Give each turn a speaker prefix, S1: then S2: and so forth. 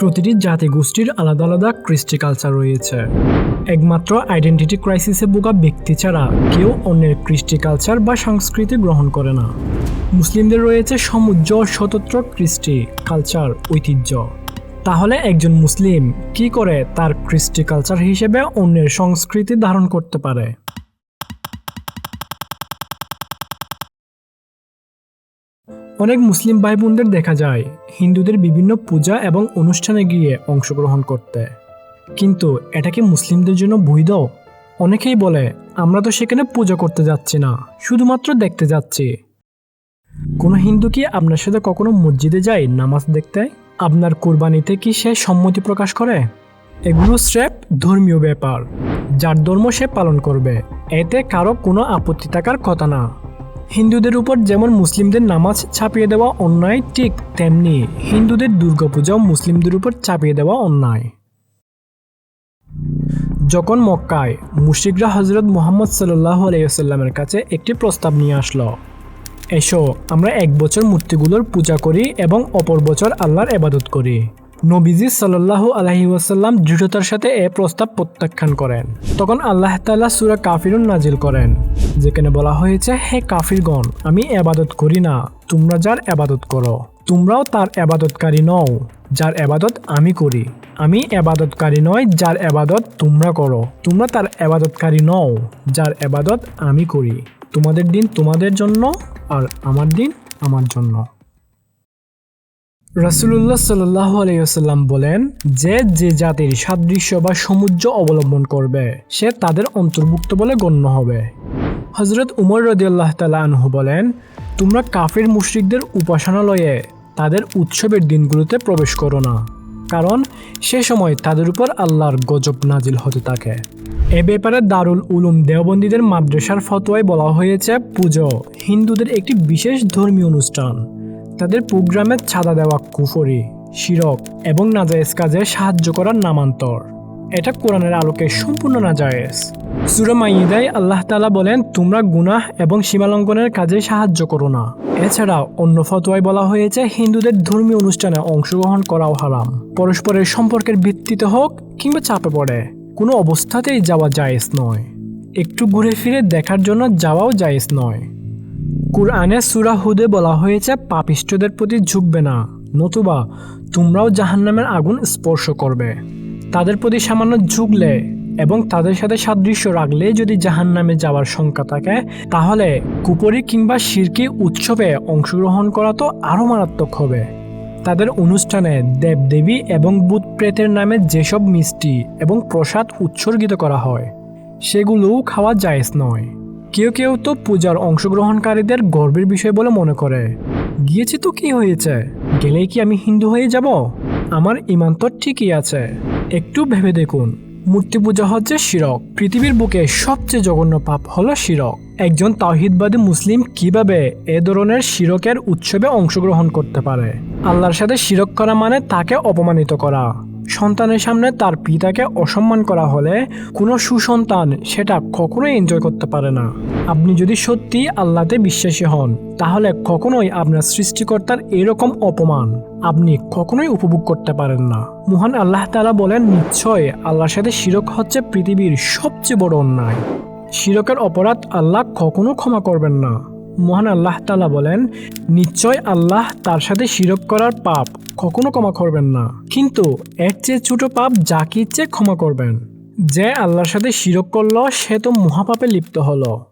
S1: প্রতিটি জাতি গোষ্ঠীর আলাদা আলাদা কৃষ্টি কালচার রয়েছে। একমাত্র আইডেন্টিটি ক্রাইসিসে বোকা ব্যক্তি ছাড়া কেউ অন্যের কৃষ্টি কালচার বা সংস্কৃতি গ্রহণ করে না। মুসলিমদের রয়েছে সমুজ্জ স্বতন্ত্র কৃষ্টি কালচার ঐতিহ্য। তাহলে একজন মুসলিম কি করে তার কৃষ্টি কালচার হিসেবে অন্যের সংস্কৃতি ধারণ করতে পারে? অনেক মুসলিম ভাই বোনদের দেখা যায় হিন্দুদের বিভিন্ন পূজা এবং অনুষ্ঠানে গিয়ে অংশগ্রহণ করতে। কিন্তু এটা কি মুসলিমদের জন্য বৈধ? অনেকেই বলে, আমরা তো সেখানে পূজা করতে যাচ্ছি না, শুধুমাত্র দেখতে যাচ্ছি। কোনো হিন্দু কি আপনার সাথে কখনো মসজিদে যায় নামাজ দেখতে? আপনার কোরবানিতে কি সে সম্মতি প্রকাশ করে? এগুলো স্রেফ ধর্মীয় ব্যাপার, যার ধর্ম সে পালন করবে। এতে কারও কোনো আপত্তি থাকার কথা না। হিন্দুদের উপর যেমন মুসলিমদের নামাজ ছাপিয়ে দেওয়া অন্যায়, ঠিক তেমনি হিন্দুদের দুর্গাপূজাও মুসলিমদের উপর চাপিয়ে দেওয়া অন্যায়। যখন মক্কায় মুশিকরা হজরত মোহাম্মদ সাল্লাহ আলাইসাল্লামের কাছে একটি প্রস্তাব নিয়ে আসলো, এসো, আমরা এক বছর মূর্তিগুলোর পূজা করি এবং অপর বছর আল্লাহর এবাদত করি। নবীজি সাল্লাহ আলহি ওয়াসাল্লাম দৃঢ়তার সাথে এ প্রস্তাব প্রত্যাখ্যান করেন। তখন আল্লাহ তাল্লাহ সুরা কাফিরুন নাজিল করেন, যেখানে বলা হয়েছে, হে কাফিরগণ, আমি এবাদত করি না, তোমরা যার এবাদত করো, তোমরাও তার এবাদতকারী নও, যার এবাদত আমি করি। আমি এবাদতকারী নয় যার এবাদত তোমরা করো। তোমরা তার এবাদতকারী নও, যার এবাদত আমি করি। তোমাদের দিন তোমাদের জন্য, আর আমার দিন আমার জন্য। রাসুলুল্লাহ সাল্লাহ আলাইসাল্লাম বলেন, যে যে জাতির সাদৃশ্য বা সমুজ্জ অবলম্বন করবে, সে তাদের অন্তর্ভুক্ত বলে গণ্য হবে। হজরত উমর রদিয়াল্লাহ তালা বলেন, তোমরা কাফির মুশরিকদের উপাসনালয়ে তাদের উৎসবের দিনগুলোতে প্রবেশ করো না, কারণ সে সময় তাদের উপর আল্লাহর গজব নাজিল হতে থাকে। এ ব্যাপারে দারুল উলুম দেওবন্দীদের মাদ্রাসার ফতোয়ায় বলা হয়েছে, পুজো হিন্দুদের একটি বিশেষ ধর্মীয় অনুষ্ঠান। তাদের প্রোগ্রামের ছাদা দেওয়া কুফরি, শিরক এবং নাজায়েজ কাজে সাহায্য করার নামান্তর। এটা কোরআনের আলোকে সম্পূর্ণ নাজায়েজ। সুরা মাইদায় আল্লাহ তালা বলেন, তোমরা গুনাহ এবং সীমালঙ্ঘনের কাজে সাহায্য করো না। এছাড়াও অন্য ফতোয়ায় বলা হয়েছে, হিন্দুদের ধর্মীয় অনুষ্ঠানে অংশগ্রহণ করাও হারাম। পরস্পরের সম্পর্কের ভিত্তিতে হোক কিংবা চাপে পড়ে, কোনো অবস্থাতেই যাওয়া জায়েজ নয়। একটু ঘুরে ফিরে দেখার জন্য যাওয়াও জায়েজ নয়। কুরআনে সুরা হুদে বলা হয়েছে, পাপিষ্ঠদের প্রতি ঝুঁকবে না। নতুবা, তোমরাও জাহান্নামের আগুন স্পর্শ করবে। তাদের প্রতি সামান্য ঝুঁকলে এবং তাদের সাথে সাদৃশ্য রাখলে যদি জাহান্নামে যাওয়ার শঙ্কা থাকে, তাহলে কুপরি কিংবা শিরকি উৎসবে অংশগ্রহণ করা তো আরও মারাত্মক হবে। তাদের অনুষ্ঠানে দেবদেবী এবং বুধ প্রেতের নামে যেসব মিষ্টি এবং প্রসাদ উৎসর্গিত করা হয়, সেগুলোও খাওয়া জায়েজ নয়। কেউ কেউ তো পূজার অংশগ্রহণকারীদের গর্বের বিষয় বলে মনে করে। গিয়েছে তো কি হয়েছে? গেলেই কি আমি হিন্দু হয়ে যাব? আমার ইমান তো ঠিকই আছে। একটু ভেবে দেখুন, মূর্তি পূজা হচ্ছে শিরক। পৃথিবীর বুকে সবচেয়ে জঘন্য পাপ হলো শিরক। একজন তাওহিদবাদী মুসলিম কীভাবে এ ধরনের শিরকের উৎসবে অংশগ্রহণ করতে পারে? আল্লাহর সাথে শিরক করা মানে তাকে অপমানিত করা। সন্তানের সামনে তার পিতাকে অসম্মান করা হলে কোনো সুসন্তান সেটা কখনোই এনজয় করতে পারে না। আপনি যদি সত্যি আল্লাহতে বিশ্বাসী হন, তাহলে কখনোই আপনার সৃষ্টিকর্তার এরকম অপমান আপনি কখনোই উপভোগ করতে পারেন না। মহান আল্লাহ তালা বলেন, নিশ্চয় আল্লাহর সাথে শিরক হচ্ছে পৃথিবীর সবচেয়ে বড় অন্যায়। শিরকের অপরাধ আল্লাহ কখনো ক্ষমা করবেন না। মহান আল্লাহ তালা বলেন, নিশ্চয় আল্লাহ তার সাথে শিরক করার পাপ কখনো ক্ষমা করবেন না। কিন্তু এর চেয়ে ছোট পাপ যাকে ইচ্ছে ক্ষমা করবেন। যে আল্লাহর সাথে শিরক করল, সে তো মহাপাপে লিপ্ত হলো।